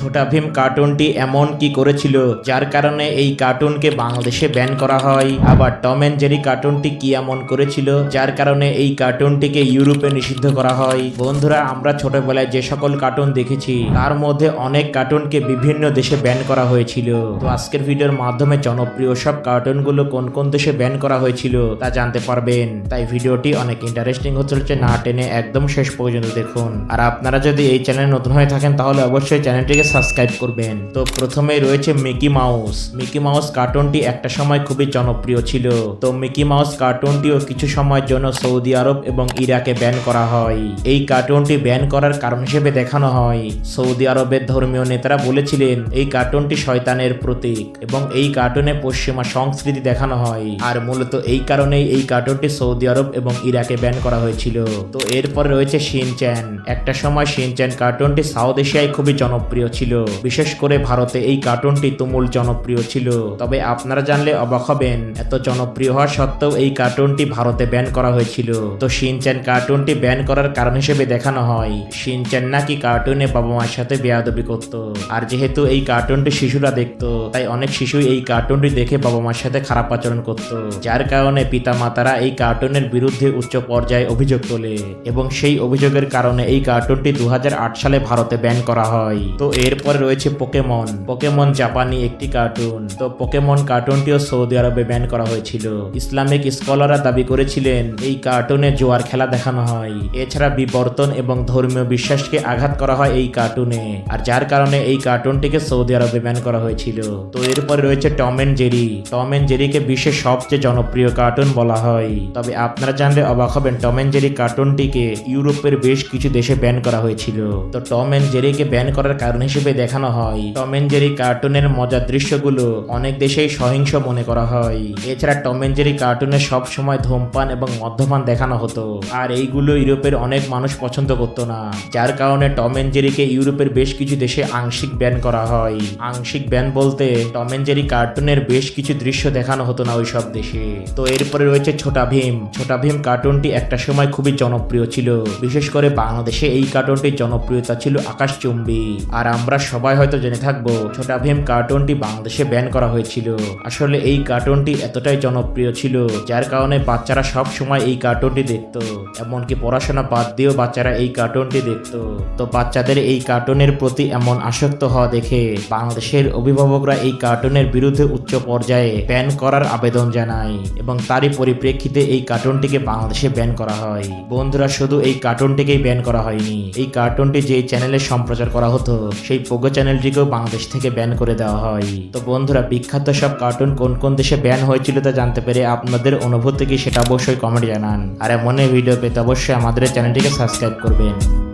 ছোটা ভীম কার্টুনটি এমন কি করেছিল, যার কারণে এই কার্টুনকে বাংলাদেশে ব্যান করা হয়? আবার টম অ্যান্ড জেরি কার্টুনটি কি এমন করেছিল, যার কারণে এই কার্টুনটিকে ইউরোপে নিষিদ্ধ করা হয়? বন্ধুরা, আমরা ছোটবেলায় যে সকল কার্টুন দেখেছি, তার মধ্যে অনেক কার্টুনকে বিভিন্ন দেশে ব্যান করা হয়েছিল। তো আজকের ভিডিওর মাধ্যমে জনপ্রিয় সব কার্টুনগুলো কোন কোন দেশে ব্যান করা হয়েছিল, তা জানতে পারবেন। তাই ভিডিওটি অনেক ইন্টারেস্টিং হতে চলেছে, না টেনে একদম শেষ পর্যন্ত দেখুন। আর আপনারা যদি এই চ্যানেলে নতুন হয়ে থাকেন, তাহলে অবশ্যই চ্যানেলটিকে সাবস্ক্রাইব করবেন। তো প্রথমেই রয়েছে মিকি মাউস। মিকি মাউস কার্টুনটি একটা সময় খুবই জনপ্রিয় ছিল। তো মিকি মাউস কার্টুনটিও কিছু সময়ের জন্য সৌদি আরব এবং ইরাকে ব্যান করা হয়। এই কার্টুনটি ব্যান করার কারণ হিসেবে দেখানো হয়। সৌদি আরবের ধর্মীয় নেতারা বলেছিলেন, এই কার্টুনটি শয়তানের প্রতীক এবং এই কার্টুনে পশ্চিমা সংস্কৃতি দেখানো হয়। আর মূলত এই কারণেই এই কার্টুনটি সৌদি আরব এবং ইরাকে ব্যান করা হয়েছিল। তো এরপরে রয়েছে শিনচ্যান। একটা সময় শিনচ্যান কার্টুনটি সাউথ এশিয়ায় খুবই জনপ্রিয় ছিল বিশেষ করে ভারতে এই কার্টুনটি তুমুল জনপ্রিয় ছিল। তবে আপনারা জানলে অবাক হবেন, এত জনপ্রিয় হওয়া সত্ত্বেও এই কার্টুনটি ভারতে ব্যান করা হয়েছিল। তো শিনচ্যান কার্টুনটি ব্যান করার কারণ হিসেবে দেখানো হয়। শিনচ্যান নাকি কার্টুনে বাবা মার সাথে বেয়াদবি করত। আর যেহেতু এই কার্টুনটি শিশুরা দেখতো, তাই অনেক শিশুই এই কার্টুনটি দেখে বাবা মার সাথে খারাপ আচরণ করত। যার কারণে পিতা মাতারা এই কার্টুনের বিরুদ্ধে উচ্চ পর্যায়ে অভিযোগ তোলে। এবং সেই অভিযোগের কারণে এই কার্টুনটি দু হাজার আট সালে ভারতে ব্যান করা হয়। তো এরপরে রয়েছে পোকেমন পোকেমন জাপানি একটি কার্টুন তো পোকেমন কার্টুনটিও সৌদি আরবে ব্যান করা হয়েছিল। ইসলামিক স্কলাররা দাবি করেছিলেন, এই কার্টুনে জোয়ার খেলা দেখানো হয়। এছাড়া বিবর্তন এবং ধর্মীয় বিশ্বাসকে আঘাত করা হয় এই কার্টুনে আর যার কারণে এই কার্টুনটিকে সৌদি আরবে ব্যান করা হয়েছিল। তো এরপরে রয়েছে Tom and Jerry Tom and জেরিকে বিশ্বের সবচেয়ে জনপ্রিয় কার্টুন বলা হয়। তবে আপনারা জানলে অবাক হবেন টম এন্ড জেরি কার্টুনটিকে ইউরোপের বেশ কিছু দেশে ব্যান করা হয়েছিল। তো টম এন্ড জেরিকে ব্যান করার কারণ হিসেবে দেখানো হয়। টম এন্ড জেরি কার্টুনের মজার দৃশ্যগুলো অনেক দেশেই সহিংস মনে করা হয়। এছাড়া টম এন্ড জেরি কার্টুনে সব সময় ধূমপান এবং মদ্যপান দেখানো হতো। আর এইগুলো ইউরোপের অনেক মানুষ পছন্দ করতো না। যার কারণে টম এন্ড জেরিকে ইউরোপের বেশ কিছু দেশে আংশিক ব্যান করা হয়। আংশিক ব্যান বলতে টম এন্ড জেরি কার্টুনের বেশ কিছু দৃশ্য দেখানো হতো না ওই সব দেশে। তো এরপরে রয়েছে ছোটা ভীম। ছোটা ভীম কার্টুনটি একটা সময় খুবই জনপ্রিয় ছিল। বিশেষ করে বাংলাদেশে এই কার্টুনটির জনপ্রিয়তা ছিল আকাশচুম্বী। আর আমরা সবাই হয়তো জেনে থাকব, ছোটা ভীম কার্টুনটি বাংলাদেশে ব্যান করা হয়েছিল। আসলে এই কার্টুনটি এতটাই জনপ্রিয় ছিল, যার কারণে বাচ্চারা সব সময় এই কার্টুনটি দেখতো। এমনকি পড়াশোনা বাদ দিয়েও বাচ্চারা এই কার্টুনটি দেখতো। তো বাচ্চাদের এই কার্টুনের প্রতি এমন আসক্ত হওয়া দেখে বাংলাদেশের অভিভাবকরা এই কার্টুনের বিরুদ্ধে উচ্চ পর্যায়ে ব্যান করার আবেদন জানায় এবং তারই পরিপ্রেক্ষিতে এই কার্টুনটিকে বাংলাদেশে ব্যান করা হয়। বন্ধুরা, শুধু এই কার্টুনটিকেই ব্যান করা হয়নি। এই কার্টুনটি যেই চ্যানেলে সম্প্রচার করা হতো, সেই পোগো চ্যানেলটিকেও বাংলাদেশ থেকে ব্যান করে দেওয়া হয়। তো বন্ধুরা, বিখ্যাত সব কার্টুন কোন কোন দেশে ব্যান হয়েছিল তা জানতে পেরে আপনাদের অনুভূতি কি সেটা অবশ্যই কমেন্ট জানান। আর এমন ভিডিও পেতে অবশ্যই আমাদের চ্যানেলটিকে সাবস্ক্রাইব করবেন।